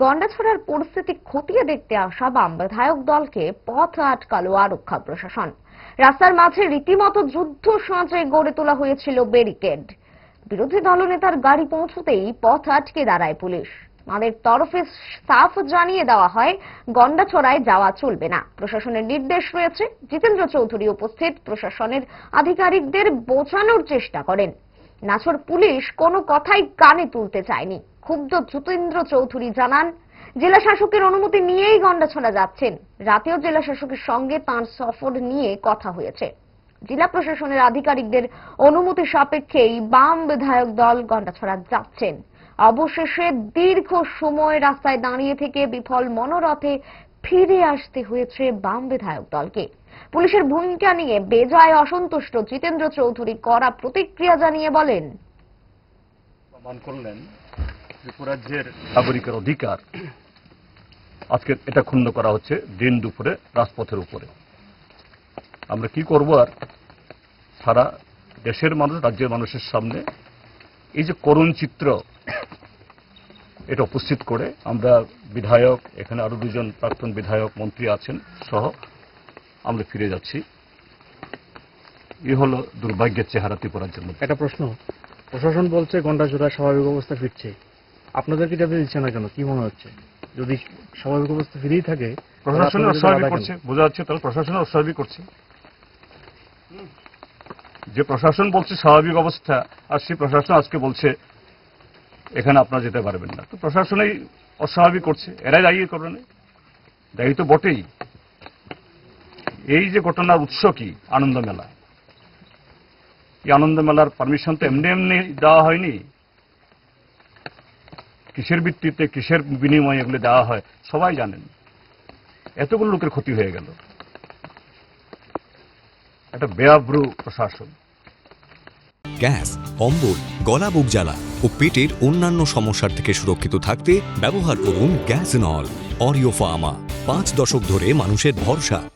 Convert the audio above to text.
গন্ডাছড়ার পরিস্থিতি খতিয়ে দেখতে আসা বাম বিধায়ক দলকে পথ আটকালো আরক্ষা প্রশাসন। রাস্তার মাঝে রীতিমতো যুদ্ধ সাঁচে গড়ে তোলা হয়েছিল ব্যারিকেড। বিরোধী দলনেতার গাড়ি পৌঁছতেই পথ আটকে দাঁড়ায় পুলিশ। তাদের তরফে সাফ জানিয়ে দেওয়া হয়, গন্ডাছড়ায় যাওয়া চলবে না। প্রশাসনের নির্দেশ রয়েছে, জিতেন্দ্র চৌধুরী উপস্থিত, প্রশাসনের আধিকারিকদের বোঝানোর চেষ্টা করেন। নাছর পুলিশ কোনো কথাই কানে তুলতে চায়নি। ক্ষুব্ধ যতীন্দ্র চৌধুরী জানান, জেলা শাসকের অনুমতি নিয়েই গন্ডাছড়া যাচ্ছেন। রাতেও জেলা শাসকের সঙ্গে তাঁর সফর নিয়ে কথা হয়েছে। জেলা প্রশাসনের আধিকারিকদের অনুমতি সাপেক্ষেই বাম বিধায়ক দল গন্ডাছড়া যাচ্ছেন। অবশেষে দীর্ঘ সময় রাস্তায় দাঁড়িয়ে থেকে বিফল মনোরথে ফিরে আসতে হয়েছে বাম বিধায়ক দলকে। পুলিশের ভূমিকা নিয়ে বেজায় অসন্তুষ্ট জিতেন্দ্র চৌধুরী কড়া প্রতিক্রিয়া জানিয়ে বলেন ত্রিপুরাজ্যের নাগরিকের অধিকার। আজকে এটা ক্ষুণ্ণ করা হচ্ছে দিন দুপুরে রাজপথের উপরে। আমরা কি করব আর? সারা দেশের মানুষ রাজ্যের মানুষের সামনে এই যে করুণ চিত্র এটা উপস্থিত করে আমরা বিধায়ক এখানে আরও দুজন প্রাক্তন বিধায়ক মন্ত্রী আছেন সহ আমরা ফিরে যাচ্ছি। এই হলো দুর্ভাগ্যের চেহারা ত্রিপুরাজ্যের মধ্যে। একটা প্রশ্ন। প্রশাসন বলছে গন্ডাচোরা স্বাভাবিক অবস্থা ফিরছে। আপনাদেরকে যাতে দিচ্ছে না কেন? কি মনে হচ্ছে? যদি স্বাভাবিক অবস্থা ফিরেই থাকে প্রশাসনের অস্বাভাবিক করছে বোঝা যাচ্ছে তাহলে প্রশাসনের অস্বাভাবিক করছে। যে প্রশাসন বলছে স্বাভাবিক অবস্থা আর সেই প্রশাসন আজকে বলছে এখানে আপনারা যেতে পারবেন না। তো প্রশাসনেই অস্বাভাবিক করছে এরাই দায়ী করবে না দায়ী তো বটেই। এই যে ঘটনার উৎস কি? আনন্দ মেলা। এই আনন্দ মেলার পারমিশন তো এমনি এমনি দেওয়া হয়নি। কিসের ভিত্তিতে, কিসের বিনিময়ে এগুলো দেওয়া হয়, সবাই জানেন। এতগুলো লোকের ক্ষতি হয়ে গেল। একটা বেআব্রু প্রশাসন। গ্যাস, অম্বল, গলা বুক জ্বালা ও পেটের অন্যান্য সমস্যার থেকে সুরক্ষিত থাকতে ব্যবহার করুন গ্যাস নল, অরিও ফার্মা। পাঁচ দশক ধরে মানুষের ভরসা।